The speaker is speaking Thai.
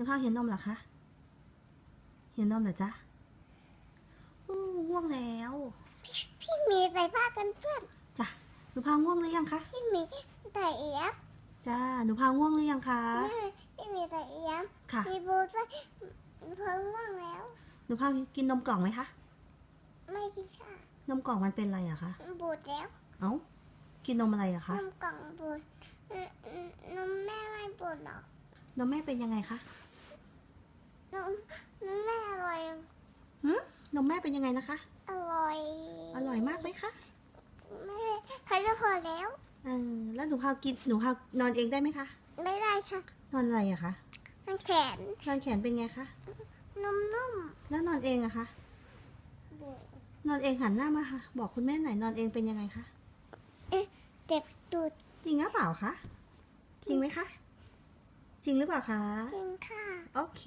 น้ำพาวเห็นนมเหรอคะเห็นนมเหรอจ๊ะอู้ง่วงแล้วพี่มีใส่ผ้ากันเพื่อนจ้ะหนูพาวง่วงหรือยังคะพี่มีใส่เอียมจ้าหนูพาวง่วงหรือยังคะพี่มีใส่เอียมค่ะมีบูใส่เพิ่งง่วงแล้ว หนูพาวกินนมกล่องไหมคะไม่กินค่ะนมกล่องมันเป็นอะไรอะคะบูดแล้วเอ้ากินนมอะไรอะนคะมกล่องบูดนนมแม่ไม่บูดหรอกนมแม่เป็นยังไงคะ นมนมแม่อร่อย หืมนม แม่เป็นยังไงนะคะ อร่อย อร่อยมากไหมคะไม่ใครจะพอแล้วเออแล้วหนูพาวกินหนูพาวนอนเองได้ไหมคะ ไม่ได้ค่ะนอนอะไรอะคะทั้งแขนนอนแขนเป็นไงคะ นุ่มแล้วนอนเองอะคะๆบูดนอนเองหันหน้ามาค่ะ บอกคุณแม่หน่อยนอนเองเป็นยังไงคะ เจ็บตูดจริงหรือเปล่าคะ จริงไหมคะ จริงหรือเปล่าคะ จริงค่ะ โอเค